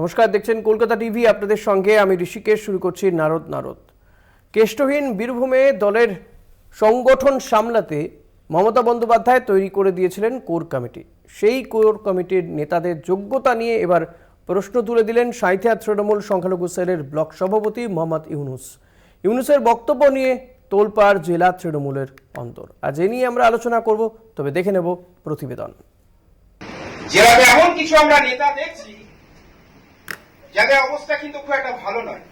নমস্কার, দেখছেন কলকাতা টিভি, আপনাদের সঙ্গে আমি ঋষিকেশ, শুরু করছি নারদ নারদ। কেষ্টহীন বীরভূমে দলের সংগঠন সামলাতে মমতা বন্দ্যোপাধ্যায় তৈরি করে দিয়েছিলেন কোর কমিটি। সেই কোর কমিটির নেতাদের যোগ্যতা নিয়ে এবার প্রশ্ন তুলে দিলেন সাঁইথিয়া তৃণমূল সংখ্যালঘু সেলের ব্লক সভাপতি মোহাম্মদ ইউনুস। ইউনুসের বক্তব্য নিয়ে তোলপাড় জেলা তৃণমূলের অন্তর। আজ এ নিয়ে আমরা আলোচনা করব, তবে দেখে নেব প্রতিবেদন। এমন কিছু আমরা নেতা দেখছি যাদের অবস্থা কিন্তু খুব একটা ভালো নয়।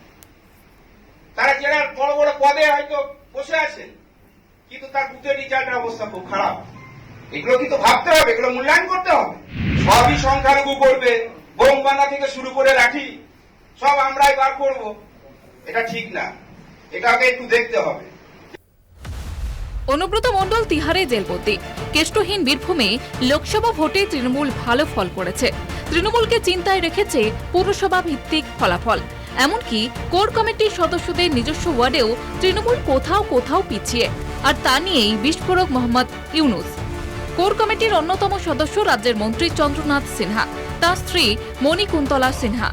তারা যারা বড় বড় পদে হয়তো বসে আছেন, কিন্তু তার বুথের রিজাল্টের অবস্থা খুব খারাপ। এগুলো কিন্তু ভাবতে হবে, এগুলো মূল্যায়ন করতে হবে। সবই সংখ্যালঘু করবে, বোম বাঁধা থেকে শুরু করে লাঠি, সব আমরাই বার করব। এটা ঠিক না। এটাকে একটু দেখতে হবে। অনুব্রত মণ্ডল তিহারে জেলবন্দি। কেষ্টহীন বীরভূমে লোকসভা ভোটে তৃণমূল ভালো ফল করেছে। তৃণমূলকে চিন্তায় রেখেছে পুরসভা ভিত্তিক ফলাফল। এমনকি কোর কমিটির সদস্যদের নিজস্ব ওয়ার্ডেও তৃণমূল কোথাও কোথাও পিছিয়ে। আর তা নিয়েই বিস্ফোরক মোহাম্মদ ইউনুস। কোর কমিটির অন্যতম সদস্য রাজ্যের মন্ত্রী চন্দ্রনাথ সিনহা, তার স্ত্রী মণিকুন্তলা সিনহা।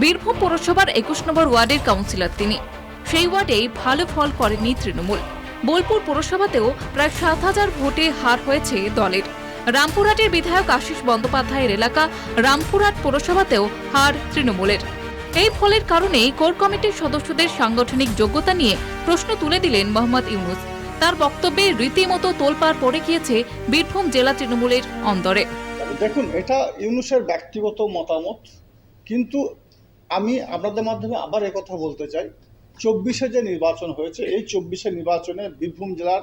বীরভূম পৌরসভার একুশ নম্বর ওয়ার্ডের কাউন্সিলর তিনি। সেই ওয়ার্ডেই ভালো ফল করেনি তৃণমূল। বোলপুর পৌরসভাতেও প্রায় সাত হাজার ভোটে হার হয়েছে দলের। রামপুরহাটের বিধায়ক আশিস বন্দ্যোপাধ্যায়ের এলাকা, রামপুরহাট পৌরসভাতেও হার তৃণমূলের। এই ফলের কারণেই কোর কমিটির সদস্যদের সাংগঠনিক যোগ্যতা নিয়ে প্রশ্ন তুলে দিলেন মোহাম্মদ ইউনুস। তার বক্তব্যে রীতিমতো তোলপাড় পড়ে গিয়েছে বীরভূম জেলা তৃণমূলের অন্দরে। দেখুন, এটা ইউনুসের ব্যক্তিগত মতামত, কিন্তু আমি আপনাদের মাধ্যমে আবার কথা বলতে চাই। চব্বিশে যে নির্বাচন হয়েছে এই চব্বিশে নির্বাচনে বীরভূম জেলার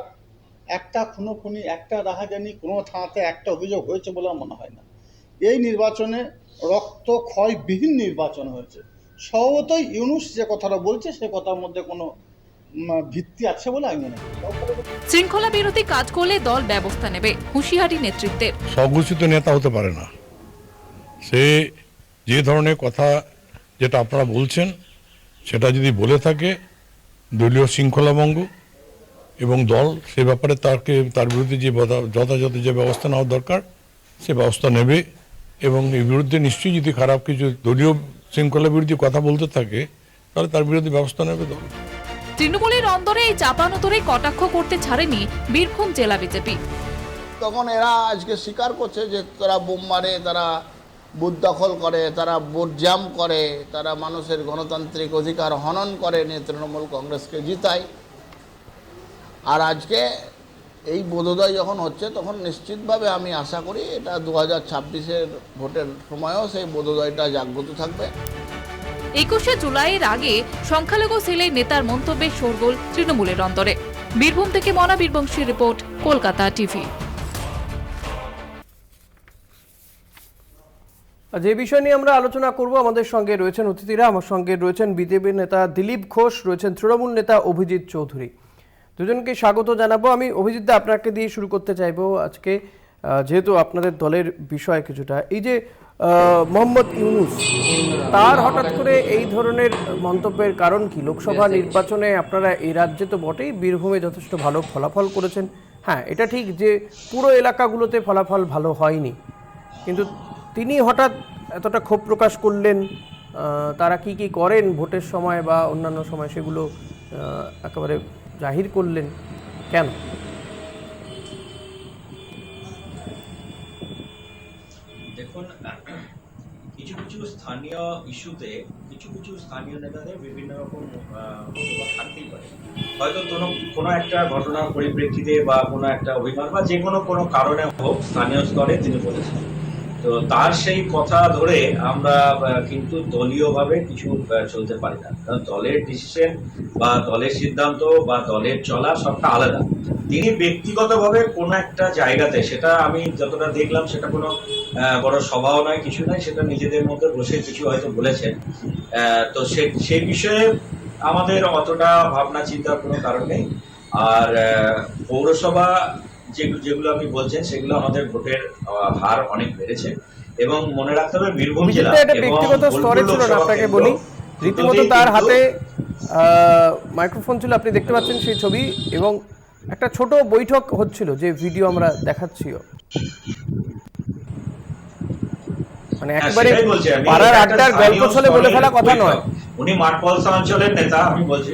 একটা খুনোখুনি একটা রাহাজানি কোনো থানাতে একটা অভিযোগ হয়েছে বলে আমার মনে হয় না। এই নির্বাচনে রক্ত ক্ষয়বিহীন নির্বাচন হয়েছে। স্বভাবতই ইউনুস যে কথাটা বলছে সে কথার মধ্যে কোনো ভিত্তি আছে বলে আমি মনে করি। শৃঙ্খলা বিরোধী কাজ করলে দল ব্যবস্থা নেবে হুঁশিয়ারি নেতৃত্বের। স্বঘোষিত নেতা হতে পারে না। সে যে ধরনের কথা যেটা আপনারা বলছেন সেটা যদি বলে থাকে দলীয় শৃঙ্খলাভঙ্গ এবং দল সে ব্যাপারে তাকে তার বিরুদ্ধে যে যথাযথ যে ব্যবস্থা নেওয়া দরকার সে ব্যবস্থা নেবে এবং এর বিরুদ্ধে নিশ্চয়ই যদি খারাপ কিছু দলীয় শৃঙ্খলা বিরুদ্ধে কথা বলতে থাকে তাহলে তার বিরুদ্ধে ব্যবস্থা নেবে দল। তৃণমূলের অন্দরে এই চাপানোতরে কটাক্ষ করতে ছাড়েনি বীরভূম জেলা বিজেপি। তখন এরা আজকে স্বীকার করছে যে তারা বোম মারে তারা বুথ দখল করে, তারা ভোট জ্যাম করে, তারা মানুষের গণতান্ত্রিক অধিকার হনন করে, নিয়ে তৃণমূল কংগ্রেসকে জিতায়। আর আজকে এই বোধোদয় যখন হচ্ছে, তখন নিশ্চিতভাবে আমি আশা করি এটা দু হাজার ছাব্বিশের ভোটের সময়ও সেই বোধোদয়টা জাগ্রত থাকবে। একুশে জুলাইয়ের আগে সংখ্যালঘু সেলের নেতার মন্তব্যে শোরগোল তৃণমূলের অন্তরে। বীরভূম থেকে মনা বীরবংশী রিপোর্ট, কলকাতা টিভি। যে বিষয় নিয়ে আমরা আলোচনা করব আমাদের সঙ্গে রয়েছেন অতিথিরা। আমার সঙ্গে রয়েছেন বিজেপি নেতা দিলীপ ঘোষ রয়েছেন তৃণমূল নেতা অভিজিৎ চৌধুরী। দুজনকে স্বাগত জানাব। আমি অভিজিৎ দা আপনাকে দিয়ে শুরু করতে চাইব আজকে যেহেতু আপনাদের দলের বিষয় কিছুটা। এই যে মোহাম্মদ ইউনুস তার হঠাৎ করে এই ধরনের মন্তব্যের কারণ কি? লোকসভা নির্বাচনে আপনারা এই রাজ্যে তো বটেই বীরভূমে যথেষ্ট ভালো ফলাফল করেছেন। হ্যাঁ এটা ঠিক যে পুরো এলাকাগুলোতে ফলাফল ভালো হয়নি। কিন্তু তিনি হঠাৎ এতটা ক্ষোভ প্রকাশ করলেন তারা কি কি করেন ভোটের সময় বা অন্যান্য সময় সেগুলো একেবারে জাহির করলেন কেন? দেখুন, কিছু কিছু স্থানীয় ইস্যুতে কিছু কিছু স্থানীয় নেতাদের বিভিন্ন রকম হয়তো কোনো কোনো একটা ঘটনার পরিপ্রেক্ষিতে বা কোনো একটা অভিমান বা যে কোনো কোনো কারণে হোক স্থানীয় স্তরে তিনি বলেছেন। তো তার সেই কথা ধরে আমরা কিন্তু দলীয়ভাবে কিছু চলতে পারি না। কারণ দলের ডিসিশন বা দলের সিদ্ধান্ত বা দলের চলা সবটা আলাদা। তিনি ব্যক্তিগতভাবে কোনো একটা জায়গাতে, সেটা আমি যতটা দেখলাম, সেটা কোনো বড় সভাও নয়, কিছু নয়, সেটা নিজেদের মধ্যে বসে কিছু হয়তো বলেছেন। তো সে- সেই বিষয়ে আমাদের অতটা ভাবনা চিন্তার কোনো কারণ নেই। আর পৌরসভা যেগুলো যেগুলো আপনি বলছেন সেগুলো আমাদের ভোটের হার অনেক বেড়েছে। এবং মনে রাখতে হবে বীরভূম জেলা এটা ব্যক্তিগত স্তরে ছিল না আপনাকে বলি। রীতিমতো তার হাতে মাইক্রোফোন ছিল আপনি দেখতে পাচ্ছেন সেই ছবি এবং একটা ছোট বৈঠক হচ্ছিল যে ভিডিও আমরা দেখাচ্ছিও মানে হ্যাঁ, একেবারে পাড়ার আড্ডার গল্প ছলে বলে ফেলা কথা নয়। উনি মাঠপলসা অঞ্চলের নেতা আমি বলছি।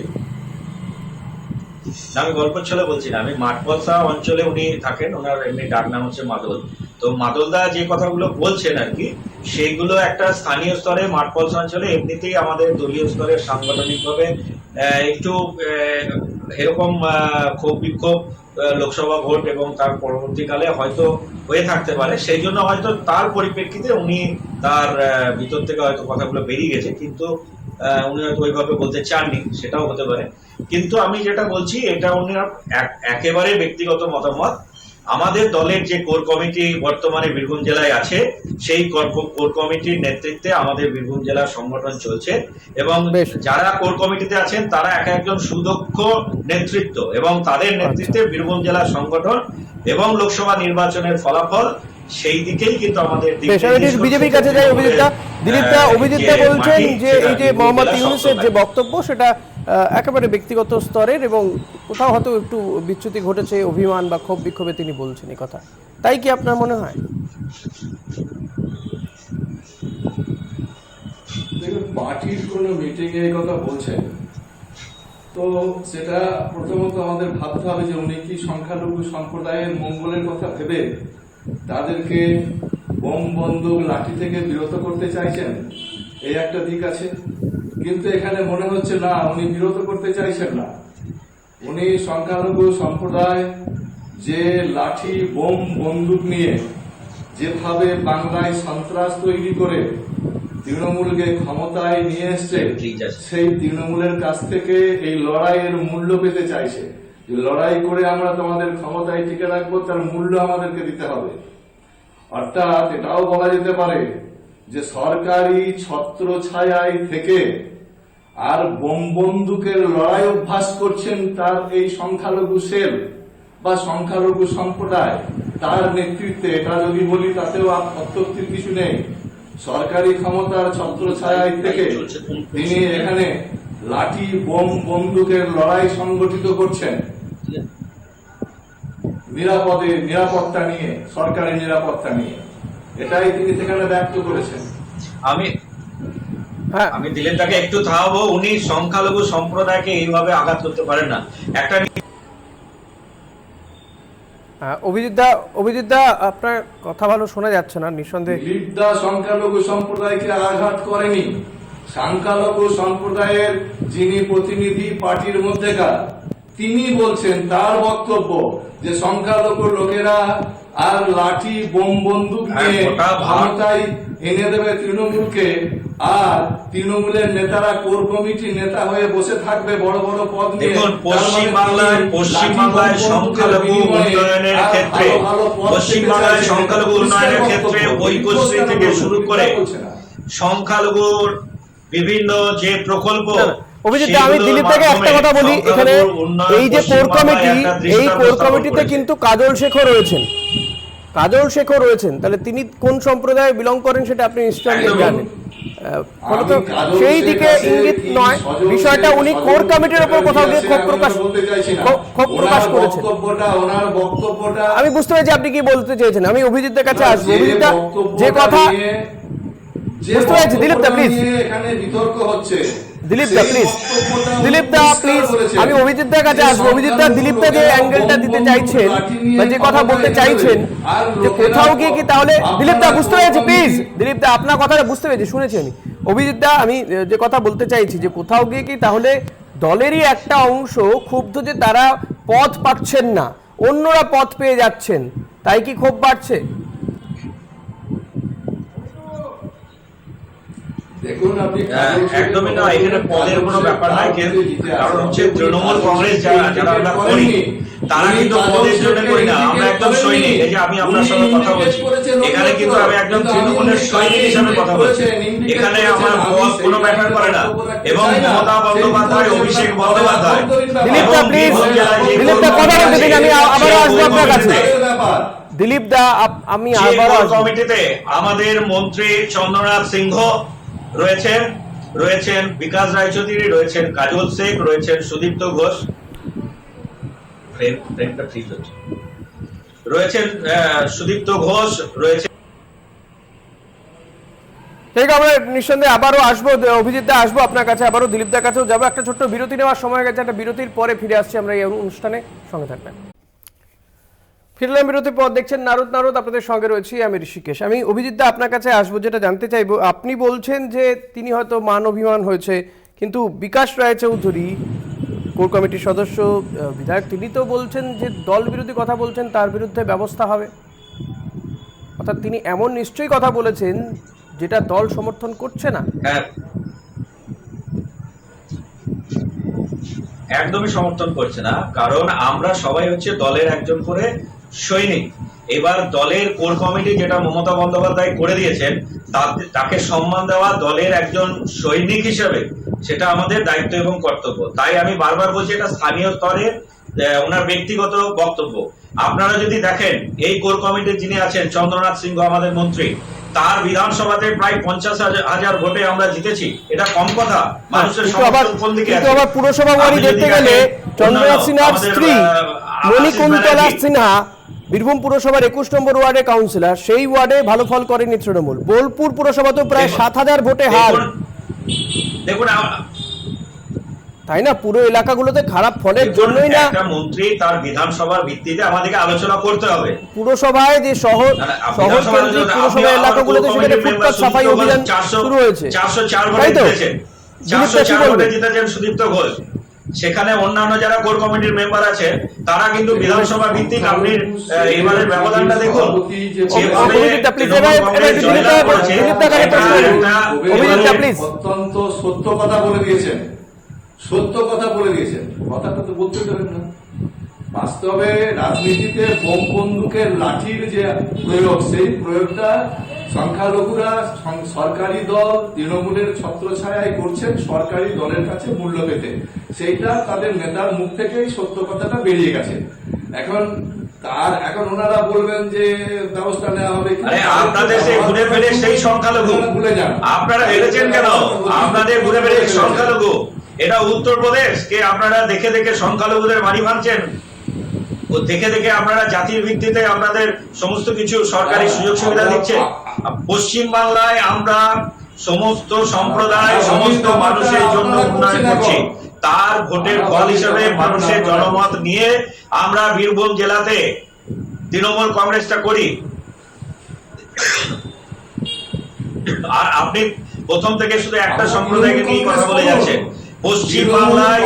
আমি গল্প ছলে বলছি না। আমি মাঠপলসা অঞ্চলে উনি থাকেন, ওনার এমনি ডাক নাম হচ্ছে মাদল। তো মাদলদা যে কথাগুলো বলছেন আর কি সেইগুলো একটা স্থানীয় স্তরে, মাঠপলসা অঞ্চলে এমনিতেই আমাদের দলীয় স্তরে সাংগঠনিকভাবে একটু এরকম ক্ষোভ বিক্ষোভ লোকসভা ভোট এবং তার পরবর্তীকালে হয়তো হয়ে থাকতে পারে। সেই জন্য হয়তো তার পরিপ্রেক্ষিতে উনি তার ভিতর থেকে হয়তো কথাগুলো বেরিয়ে গেছে। কিন্তু উনি হয়তো ওইভাবে বলতে চাননি সেটাও হতে পারে। কিন্তু আমি যেটা বলছি এটা উনি একেবারে ব্যক্তিগত মতামত। আমাদের দলের যে কোর কমিটি বর্তমানে বীরভূম জেলায় আছে সেই কোর- কোর কমিটির নেতৃত্বে আমাদের বীরভূম জেলার সংগঠন চলছে এবং। যারা কোর কমিটিতে আছেন তারা এক একজন সুদক্ষ নেতৃত্ব এবং তাদের নেতৃত্বে বীরভূম জেলার সংগঠন এবং লোকসভা নির্বাচনের ফলাফল সেই দিকেই কিন্তু আমাদের করছে। বিজেপির কাছে যাই অভিজিৎদা দিলীপদা অভিজিৎদা বলছেন যে এই যে মোহাম্মদ ইউনুসের যে বক্তব্য সেটা একেবারে ব্যক্তিগত স্তরের এবং কোথাও হয়তো একটু বিচ্যুতি ঘটেছে অভিমান বা ক্ষোভ বিক্ষোভে তিনি বলছেন এই কথা। তাই কি আপনার মনে হয়? দেখুন পার্টির কোনো মিটিংয়ে এই কথা বলছেন। তো সেটা প্রথমত আমাদের ভাবতে হবে যে উনি কি সংখ্যালঘু সম্প্রদায়ের মঙ্গলের কথা ভেবে তাদেরকে বোম বন্দুক লাঠি থেকে বিরত করতে চাইছেন। এই একটা দিক আছে। কিন্তু এখানে মনে হচ্ছে না উনি বিরত করতে চাইছেন না। উনি সংখ্যালঘু সম্প্রদায় যে লাঠি বোম বন্দুক নিয়ে যেভাবে বাংলায় সন্ত্রাস তৈরি করে তৃণমূলকে ক্ষমতায় নিয়ে এসছে সেই তৃণমূলের কাছ থেকে এই লড়াইয়ের মূল্য পেতে চাইছে। যে লড়াই করে আমরা তোমাদের ক্ষমতায় টিকে রাখব তার মূল্য আমাদেরকে দিতে হবে। অর্থাৎ এটাও বলা যেতে পারে যে সরকারি ছত্র ছায়ায় থেকে আর বোম বন্দুকের লড়াই অভ্যাস করছেন তার এই সংখ্যালঘু সেল বা সংখ্যালঘু সম্প্রদায়। তার নেতৃত্বে এটা যদি বলি তাতেও অত্যক্তির কিছু নেই। সরকারি ক্ষমতার ছত্র ছায়ায় থেকে তিনি এখানে লাঠি বোম বন্দুকের লড়াই সংগঠিত করছেন। নিরাপদে নিরাপত্তা নিয়ে সরকারি নিরাপত্তা নিয়ে। এটাই তিনি সেখানে ব্যক্ত করেছেন। আমি হ্যাঁ। আমি দিলেন তাকে একটু থামাবো উনি সংখ্যালঘু সম্প্রদায়কে এইভাবে আঘাত করতে পারেন না। একটা হ্যাঁ, অভিজিৎদা অভিজিৎদা আপনার কথা ভালো শোনা যাচ্ছে না নিঃসন্দেহে। দিলীপ সংখ্যালঘু সম্প্রদায়কে আঘাত করেনি? সংখ্যালঘু সম্প্রদায়ের যিনি প্রতিনিধি পার্টির মধ্যেকার তিনি বলছেন তার বক্তব্য যে সংখ্যালঘু লোকেরা আর লাঠি বোম বন্দুক হ্যাঁ, নিয়ে ক্ষমতায় এনে দেবে তৃণমূলকে। আর তৃণমূলের নেতারা কোর কমিটি নেতা হয়ে বসে থাকবে বড় বড় পদ নিয়ে। মানে পশ্চিমবাংলায় পশ্চিমবাংলায় সংখ্যালঘু উন্নয়নের ক্ষেত্রে পশ্চিমবাংলায় সংখ্যালঘু উন্নয়নের ক্ষেত্রে ঐক্যশ্রী থেকে শুরু করে। সংখ্যালঘুর বিভিন্ন যে প্রকল্প অভিজিৎ আমি দিলীপ থেকে একটা কথা বলি এখানে এই যে কোর কমিটি এই কোর কমিটিতে কিন্তু কাজল শেখর রয়েছেন। কাজল শেখর রয়েছেন। তাহলে তিনি কোন সম্প্রদায়ে বিলং করেন সেটা আপনি নিশ্চয়ই। জানেন। ফলত সেই দিকে ইঙ্গিত নয়। বিষয়টা উনি কোর কমিটির উপর চ্যাটার্জি কোথাও গিয়ে ক্ষোভ প্রকাশ ক্ষোভ- প্রকাশ করেছেন। আমি বুঝতে পেরেছি আপনি কি বলতে চেয়েছেন। আমি অভিজিতের কাছে আসব। যে অভিজিৎদা যে কথা বুঝতে পেরেছি, দিলীপ দা। নিয়ে এখানে বিতর্ক হচ্ছে দিলীপ দা প্লিজ দিলীপ দা প্লিজ আমি অভিজিৎ দার কাছে আসব। অভিজিৎ দা দিলীপ দা যে অ্যাঙ্গেলটা দিতে চাইছেন বা যে কথা বলতে চাইছেন যে কোথাও গিয়ে কি তাহলে দিলীপ দা বুঝতে পেরেছি? প্লিজ দিলীপ দা আপনার কথাটা বুঝতে পেরেছি শুনেছি আমি। অভিজিৎ দা আমি যে কথা বলতে চাইছি যে কোথাও গিয়ে কি তাহলে দলেরই একটা অংশ ক্ষুব্ধ যে তারা পথ পাচ্ছেন না অন্যরা পথ পেয়ে যাচ্ছেন তাই কি ক্ষোভ বাড়ছে দেখুন আপনি হ্যাঁ, একদমই না এখানে পদের কোনো ব্যাপার নাই কারণ হচ্ছে তৃণমূল কংগ্রেস যারা যারা আমরা করি তারা কিন্তু পদের জন্য করি না আমরা একদম সৈনিক এই যে আমি আপনার সঙ্গে কথা বলছি। এখানে কিন্তু আমি একদম তৃণমূলের সৈনিক হিসাবে কথা বলছি। এখানে আমার পদ কোনো ম্যাটার করে না। এবং মমতা বন্দ্যোপাধ্যায় অভিষেক বন্দ্যোপাধ্যায় দিলীপ দা আমি আবারও আসব আপনার কাছে। দিলীপ দা আমি আবারও কমিটিতে আমাদের মন্ত্রী চন্দ্রনাথ সিংহ রয়েছেন রয়েছেন বিকাশ রায়চৌধুরী, রয়েছেন কাজল শেখ, রয়েছেন সুদীপ্ত ঘোষ। রয়েছেন সুদীপ্ত ঘোষ রয়েছে ঠিক আমরা নিঃসন্দেহে আবারও আসব অভিজিৎ দা আসব আপনার কাছে, আবারও দিলীপ কাছেও যাব। একটা ছোট্ট বিরতি নেওয়ার সময় গেছে, একটা বিরতির পরে ফিরে আসছি আমরা এই অনুষ্ঠানে। সঙ্গে থাকবেন। ফিরলাম বিরতির পর দেখছেন নারদ নারদ, আপনাদের সঙ্গে রয়েছি, আমি ঋষিকেশ। আমি অভিজিৎ দা, আপনার কাছে আসব, যেটা জানতে চাইব, আপনি বলছেন যে তিনি হয়তো মান অভিমান হয়েছে, কিন্তু বিকাশ রায় চৌধুরী, কোর কমিটির সদস্য বিধায়ক, তিনি তো বলছেন যে দল বিরোধী কথা বলছেন, তার বিরুদ্ধে ব্যবস্থা হবে। অর্থাৎ তিনি এমন নিশ্চয়ই কথা বলেছেন, যেটা দল সমর্থন করছে না। হ্যাঁ। একদমই সমর্থন করছে না, কারণ আমরা সবাই হচ্ছে দলের একজন করে সৈনিক এবার দলের কোর কমিটি যেটা মমতা বন্দ্যোপাধ্যায় করে দিয়েছেন তাকে সম্মান দেওয়া দলের একজন সৈনিক হিসেবে সেটা আমাদের দায়িত্ব এবং কর্তব্য। তাই আমি বারবার বলছি এটা স্থানীয় স্তরে ওনার ব্যক্তিগত বক্তব্য। আপনারা যদি দেখেন এই কোর কমিটির যিনি আছেন চন্দ্রনাথ সিংহ আমাদের মন্ত্রী তার বিধানসভাতে প্রায় পঞ্চাশ হাজার ভোটে আমরা জিতেছি। এটা কম কথা। মানুষের কোন দিকে আবার পুরসভা দেখতে গেলে চন্দ্রনাথ সিনহার স্ত্রী মণিকুন্তলা সিনহা বীরভূম পুরসভার একুশ নম্বর ওয়ার্ডে কাউন্সিলর সেই ওয়ার্ডে ভালো ফল করেনি তৃণমূল। বোলপুর পুরসভাতেও প্রায় সাত হাজার ভোটে হার। দেখুন তাই না? পুরো এলাকাগুলোতে খারাপ ফলের জন্যই না মন্ত্রী তার বিধানসভার ভিত্তিতে আমাদেরকে আলোচনা করতে হবে। পুরসভায় যে শহর শহর কেন্দ্রিক পুরসভা এলাকাগুলোতে সেখানে ফুটপাত সাফাই অভিযান শুরু হয়েছে। 404 ভোটে জিতেছেন কি 404 ভোটে জিতেছেন সুদীপ্ত ঘোষ। সেখানে অন্যান্য যারা কোর কমিটির মেম্বার আছে তারা কিন্তু বিধানসভা ভিত্তিক আপনি এবারের ব্যবধানটা দেখুন। অত্যন্ত সত্য কথা বলে দিয়েছেন। সত্য কথা বলে দিয়েছেন। কথাটা তো বলতে দেবেন না। বাস্তবে রাজনীতিতে বোম বন্দুকের লাঠির যে প্রয়োগ সেই প্রয়োগটা সংখ্যালঘুরা সরকারি দল তৃণমূলের ছত্রছায়ায় করছেন সরকারি দলের কাছে মূল্য পেতে। সেইটা তাদের নেতার মুখ থেকেই সত্য কথাটা বেরিয়ে গেছে। এখন তার এখন ওনারা বলবেন যে ব্যবস্থা নেওয়া হবে আপনাদের সেই ঘুরে ফিরে সেই সংখ্যালঘু। আপনারা ভুলে যান। আপনারা ভেবেছেন কেন? আপনাদের ঘুরে ফিরে সংখ্যালঘু। এটা উত্তরপ্রদেশ। কে আপনারা দেখে দেখে সংখ্যালঘুদের বাড়ি ভাঙছেন? ও দেখে দেখে আপনারা জাতির ভিত্তিতে আপনাদের সমস্ত কিছু সরকারি সুযোগ সুবিধা দিচ্ছেন পশ্চিম বাংলায় আমরা সমস্ত সম্প্রদায় সমস্ত মানুষের জন্য উন্নয়ন করছি। তার ভোটের ফল হিসেবে মানুষের জনমত নিয়ে আমরা বীরভূম জেলাতে তৃণমূল কংগ্রেসটা করি। আর আপনি প্রথম থেকে শুধু একটা সম্প্রদায়কে নিয়ে কথা বলে যাচ্ছেন। পশ্চিম বাংলায়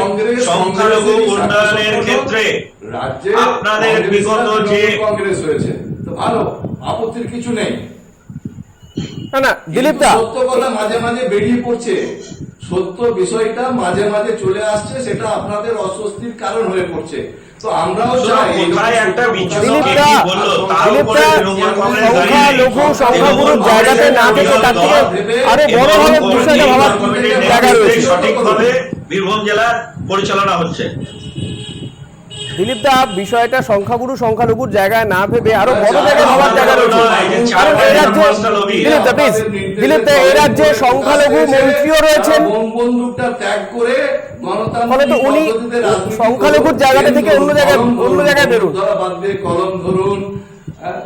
সংখ্যালঘু উন্নয়নের ক্ষেত্রে আপনাদের বিগত যে কংগ্রেস হয়েছে তো ভালো আপত্তির কিছু নেই। না না দিলীপ দা। সত্য কথা মাঝে মাঝে বেরিয়ে পড়ছে। সত্য বিষয়টা মাঝে মাঝে চলে আসছে সেটা আপনাদের অস্বস্তির কারণ হয়ে পড়ছে। তো আমরাও চাই। লঘু সংখ্যাগুরুর জায়গাতে না থেকে তার থেকে আরে বড় ভাবে বিষয়টা ভাবার জায়গা রয়েছে। সঠিকভাবে বীরভূম জেলার পরিচালনা হচ্ছে। দিলীপ দা বিষয়টা সংখ্যাগুরু সংখ্যালঘুর জায়গায় না ভেবে আরও বড় জায়গায় ভাবার জায়গা রয়েছে চার কারণ এই রাজ্যে দিলীপ দা প্লিজ দিলীপ দা এই রাজ্যে সংখ্যালঘু মন্ত্রীও রয়েছেন ফলে তো উনি সংখ্যালঘুর জায়গাটা থেকে অন্য জায়গায়- অন্য জায়গায় বেরুন। কলম ধরুন হ্যাঁ।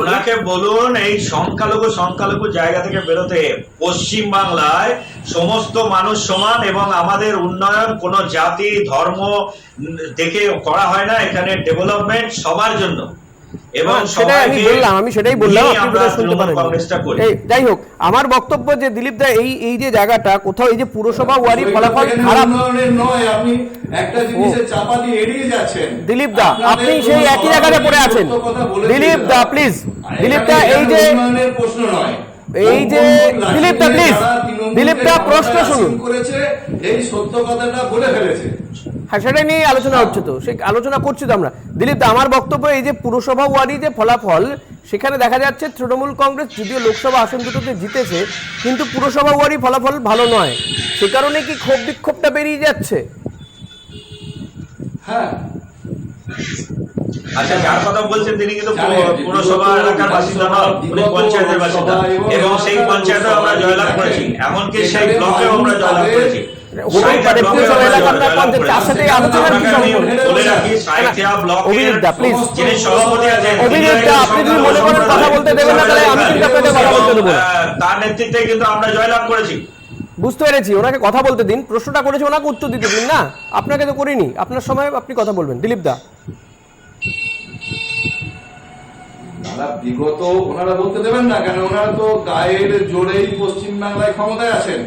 ওনাকে বলুন, এই সংখ্যালঘু সংখ্যালঘু জায়গা থেকে বেরোতে পশ্চিম বাংলায় সমস্ত মানুষ সমান এবং আমাদের উন্নয়ন কোন জাতি, ধর্ম দেখে করা হয় না। এখানে ডেভেলপমেন্ট সবার জন্য। এবং হ্যাঁ, সেটাই আমি বললাম আমি সেটাই বললাম আপনি বোধহয় শুনতে পারেন এই যাই হোক আমার বক্তব্য যে দিলীপ দা এই এই যে জায়গাটা কোথাও এই যে পুরসভা ওয়ারি ফলাফল খারাপ। নয় আপনি একটা জিনিসে চাপা দিয়ে এড়িয়ে যাচ্ছেন। দিলীপ দা আপনি সেই একই জায়গাটা পড়ে আছেন। দিলীপ দা প্লিজ। দিলীপ দা এই যে প্রশ্ন নয়। এই যে বঙ্গবন্ধু দিলীপ দা, লাঠি please, দিয়ে যারা তৃণমূলকে দিলীপ দা, প্রশ্ন শুনুন। করেছে এই সত্য কথাটা বলে ফেলেছে। হ্যাঁ সেটা নিয়ে আলোচনা হচ্ছে তো। সেই আলোচনা করছি তো আমরা। দিলীপ দা আমার বক্তব্য এই যে পুরসভা ওয়ারি যে ফলাফল সেখানে দেখা যাচ্ছে তৃণমূল কংগ্রেস যদিও লোকসভা আসন দুটোতে জিতেছে কিন্তু পুরসভা ওয়ারি ফলাফল ভালো নয়। সে কারণে কি ক্ষোভ বিক্ষোভটা বেরিয়ে যাচ্ছে? হ্যাঁ। আচ্ছা যার কথা বলছেন তিনি কিন্তু পৌরসভা এলাকার বাসিন্দা নন উনি পঞ্চায়েতের বাসিন্দা। এবং সেই আমরা জয়লাভ করেছি। এমনকি সেই ব্লকেও আমরা জয়লাভ করেছি। মনে তার নেতৃত্বে কিন্তু আমরা জয়লাভ করেছি। বুঝতে পেরেছি ওনাকে কথা বলতে দিন। প্রশ্নটা করেছে ওনাকে উত্তর দিতে দিন না? আপনাকে তো করিনি। আপনার সময় আপনি কথা বলবেন। দিলীপ দা। তারা বিগত ওনারা বলতে দেবেন না, কেন ওনারা তো গায়ের জোরেই পশ্চিম বাংলায় ক্ষমতায় আছেন।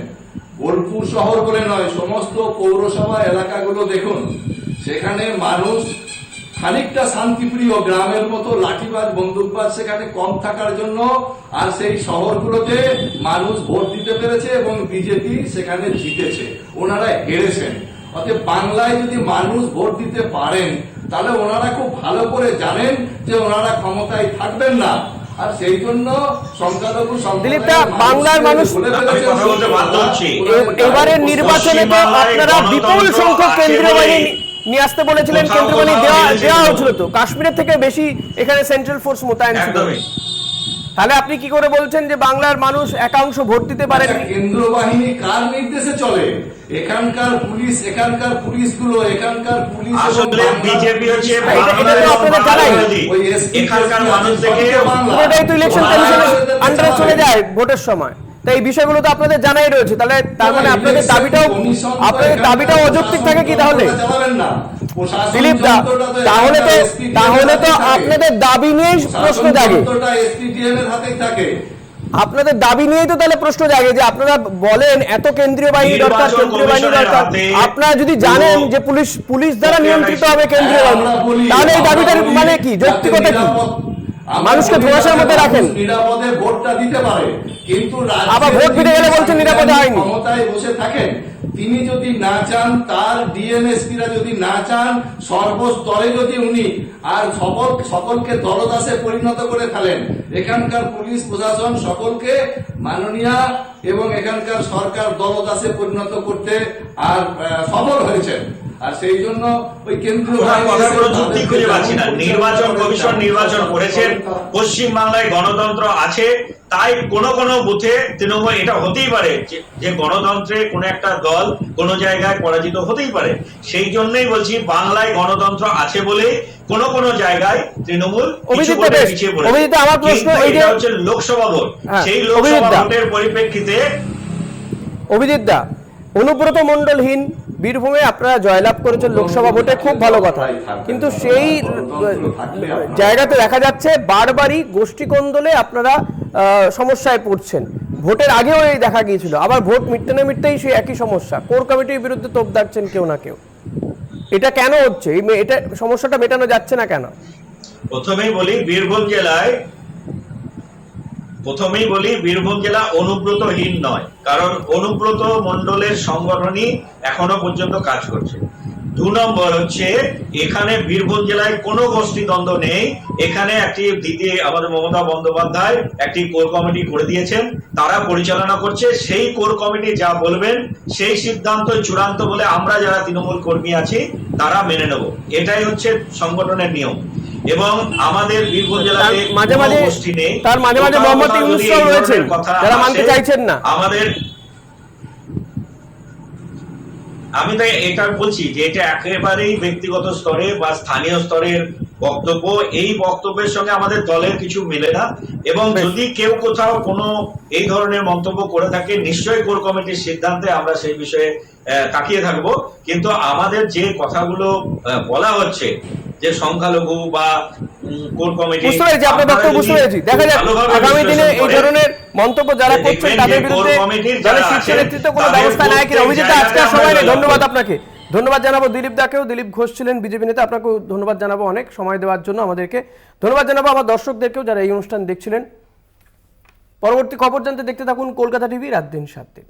বোলপুর শহর বলে নয়, সমস্ত পৌরসভা এলাকাগুলো দেখুন, সেখানে মানুষ খানিকটা শান্তিপ্রিয়, গ্রামের মতো লাঠিবাজ, বন্দুকবাজ সেখানে কম থাকার জন্য, আর সেই শহরগুলোতে মানুষ ভোট দিতে পেরেছে এবং বিজেপি সেখানে জিতেছে। ওনারা হেরেছেন। অতএব বাংলায় যদি মানুষ ভোট দিতে পারেন তাহলে ওনারা খুব ভালো করে জানেন যে ওনারা ক্ষমতায় থাকবেন না। আর সেই জন্য সংখ্যালঘু সম্প্রদায়ের বাংলার মানুষ- বলে আমি ফেলেছেন কথা বলতে বাধ্য হচ্ছি। এ- এবারের নির্বাচনে তো আপনারা বিপুল সংখ্যক কেন্দ্রীয় বাহিনী নিয়ে আসতে বলেছিলেন কেন্দ্রীয় বাহিনী দেওয়া দেওয়া হয়েছিল তো। কাশ্মীরের থেকে বেশি এখানে সেন্ট্রাল ফোর্স মোতায়েন ছিল। তাহলে আপনি কি করে বলছেন যে বাংলার মানুষ একাংশ ভোট দিতে পারে কেন্দ্র বাহিনী কার নির্দেশে চলে? এখানকার পুলিশ এখানকার পুলিশগুলো এখানকার পুলিশ আসলে বিজেপি হচ্ছে পুলিশ- আপনাদের জানাই। এখানকার মানুষ থেকে পুরোটাই তো ইলেকশন কমিশনের আন্ডারে চলে যায় ভোটের সময়। তাই এই বিষয়গুলো তো আপনাদের জানাই রয়েছে। তাহলে তার মানে আপনাদের দাবিটাও আপনাদের দাবিটাও অযৌক্তিক থাকে কি তাহলে? না। দিলীপ দা তাহলে তো তাহলে তো আপনাদের দাবি নিয়েই প্রশ্ন জাগে। যন্ত্রটা SPDM এর হাতেই থাকে। আপনাদের দাবি নিয়েই তো তাহলে প্রশ্ন জাগে যে আপনারা বলেন এত কেন্দ্রীয় বাহিনী দরকার কেন্দ্রীয় বাহিনী দরকার। আপনারা যদি জানেন যে পুলিশ পুলিশ দ্বারা নিয়ন্ত্রিত হবে কেন্দ্রীয় বাহিনী তাহলে এই দাবিটার মানে কি? যাতে যৌক্তিকতা কি মানুষকে ধোঁয়াশার মধ্যে রাখেন। নিরাপদে ভোটটা দিতে পারে। কিন্তু আবার ভোট দিতে গেলে বলছেন নিরাপদে হয়নি। ক্ষমতায় বসে থাকেন। তিনি যদি না চান, তার ডিএমএসপিরা যদি না চান, সর্বস্তরে যদি উনি আর সকল, সকলকে দলদাসে পরিণত করে ফেলেন, এখানকার পুলিশ প্রশাসন সকলকে মাননীয় এবং এখানকার সরকার দলদাসে পরিণত করতে আর সফল হয়েছেন। আর সেই জন্য ওই কেন্দ্রীয় যুক্তি খুঁজে পাচ্ছি না। নির্বাচন কমিশন নির্বাচন করেছেন। পশ্চিম বাংলায় গণতন্ত্র আছে। তাই কোন কোন বুথে তৃণমূল এটা হতেই পারে যে- যে গণতন্ত্রে কোন একটা দল কোন জায়গায় পরাজিত হতেই পারে। সেই জন্যই বলছি বাংলায় গণতন্ত্র আছে বলে কোন কোন জায়গায় তৃণমূল পিছিয়ে পড়েছে। আমার প্রশ্ন এটা হচ্ছে লোকসভা ভোট। হ্যাঁ, সেই লোকসভা ভোটের পরিপ্রেক্ষিতে অভিজিৎ দা অনুব্রত মণ্ডলহীন বীরভূমে আপনারা জয়লাভ করেছেন লোকসভা ভোটে খুব ভালো কথা। কিন্তু সেই জায়গাতে দেখা যাচ্ছে বারবারই গোষ্ঠী কোন্দলে আপনারা সমস্যায় পড়ছেন। ভোটের আগেও এই দেখা গিয়েছিল আবার ভোট মিটতে না মিটতেই সেই একই সমস্যা। কোর কমিটির বিরুদ্ধে তোপ দাগছেন কেউ না কেউ। এটা কেন হচ্ছে? এই মে- এটা সমস্যাটা মেটানো যাচ্ছে না কেন? প্রথমেই বলি বীরভূম জেলায় প্রথমেই বলি, বীরভূম জেলা অনুব্রতহীন নয়, কারণ অনুব্রত মণ্ডলের সংগঠনই এখনও পর্যন্ত কাজ করছে। দু নম্বর হচ্ছে, এখানে বীরভূম জেলায় কোনো গোষ্ঠী দ্বন্দ্ব নেই। এখানে একটি দিদি, আমাদের মমতা বন্দ্যোপাধ্যায় একটি কোর কমিটি করে দিয়েছেন। তারা পরিচালনা করছে। সেই কোর কমিটি যা বলবেন, সেই সিদ্ধান্ত চূড়ান্ত বলে আমরা যারা তৃণমূল কর্মী আছি, তারা মেনে নেব। এটাই হচ্ছে সংগঠনের নিয়ম। এবং আমাদের বীরভূম জেলাতে মাঝে মাঝে- তার মাঝে মাঝে মোহাম্মদ রয়েছেন, যারা মানতে চাইছেন না। আমাদের আমি তাই এটা বলছি যে এটা একেবারেই ব্যক্তিগত স্তরে বা স্থানীয় স্তরের বক্তব্য। এই বক্তব্যের সঙ্গে আমাদের দলের কিছু মেলে না। এবং যদি কেউ কোথাও কোনো এই ধরনের মন্তব্য করে থাকে নিশ্চয়ই কোর কমিটির সিদ্ধান্তে আমরা সেই বিষয়ে তাকিয়ে থাকব। কিন্তু আমাদের যে কথাগুলো বলা হচ্ছে যে সংখ্যালঘু বা কোর কমিটি বুঝতে পেরেছি আপনার বক্তব্য বুঝতে পেরেছি। দেখা যাক আগামী দিনে এই ধরনের মন্তব্য যারা করছেন তাদের বিরুদ্ধে দলের শীর্ষ নেতৃত্ব কোনো ব্যবস্থা নেয় কিনা? অভিজিৎ জায়গাতে সময় নেই ধন্যবাদ আপনাকে। ধন্যবাদ জানাব দিলীপ দাকেও। দিলীপ ঘোষ ছিলেন বিজেপি নেতা। আপনাকেও ধন্যবাদ জানাব অনেক সময় দেওয়ার জন্য আমাদেরকে। ধন্যবাদ জানাব আমার দর্শকদেরকেও যারা এই অনুষ্ঠান দেখছিলেন। পরবর্তী খবর জানতে দেখতে থাকুন কলকাতা টিভি রাত দিন সাত দিন।